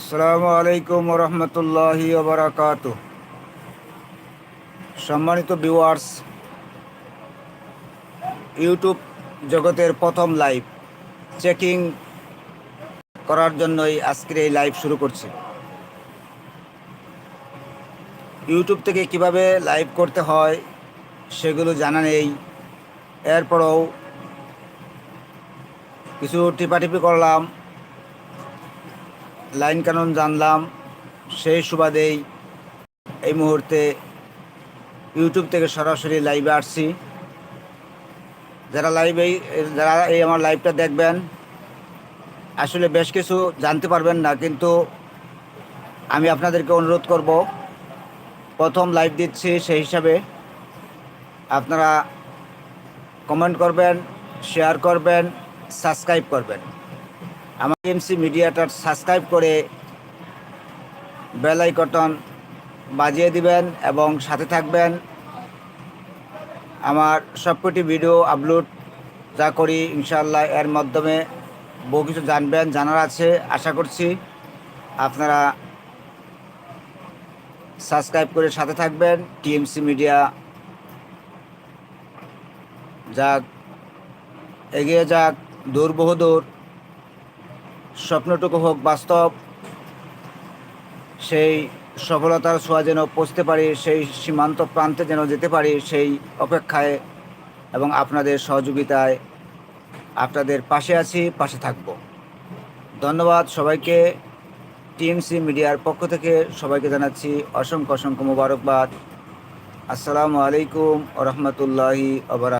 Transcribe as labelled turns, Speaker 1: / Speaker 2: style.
Speaker 1: আসসালামু আলাইকুম রহমতুল্লাহি ওবরাকাত। সম্মানিত ভিউয়ার্স, ইউটিউব জগতের প্রথম লাইভ চেকিং করার জন্যই আজকের এই লাইভ শুরু করছি। ইউটিউব থেকে কীভাবে লাইভ করতে হয় সেগুলো জানা নেই। এরপরেও কিছু টিপাটিপি করলাম লাইন কানুন জানলাম, সেই সুবাদেই এই মুহূর্তে ইউটিউব থেকে সরাসরি লাইভে আসছি। যারা লাইভে, যারা এই আমার লাইভটা দেখবেন, আসলে বেশ কিছু জানতে পারবেন না, কিন্তু আমি আপনাদেরকে অনুরোধ করব, প্রথম লাইভ দিচ্ছি সেই হিসাবে। আপনারা কমেন্ট করবেন শেয়ার করবেন সাবস্ক্রাইব করবেন। আমার এমসি মিডিয়াটা সাবস্ক্রাইব করে বেল আইকটন বাজিয়ে দিবেন এবং সাথে থাকবেন। আমার সবকটি ভিডিও আপলোড যা করি ইনশাল্লাহ এর মাধ্যমে বহু কিছু জানবেন, জানার আছে। আশা করছি আপনারা সাবস্ক্রাইব করে সাথে থাকবেন। টিএমসি মিডিয়া যাক, এগিয়ে যাক দূর বহুদূর স্বপ্নটুকু হোক, বাস্তব, সেই সফলতার ছোঁয়া যেন পৌঁছতে পারি, সেই সীমান্ত প্রান্তে যেন যেতে পারি, সেই অপেক্ষায় এবং আপনাদের সহযোগিতায় আপনাদের পাশে আছি, পাশে থাকব। ধন্যবাদ সবাইকে। টিএমসি মিডিয়ার পক্ষ থেকে সবাইকে জানাচ্ছি অসংখ্য অসংখ্য মোবারকবাদ। আসসালামু আলাইকুম রহমতুল্লাহি আবরা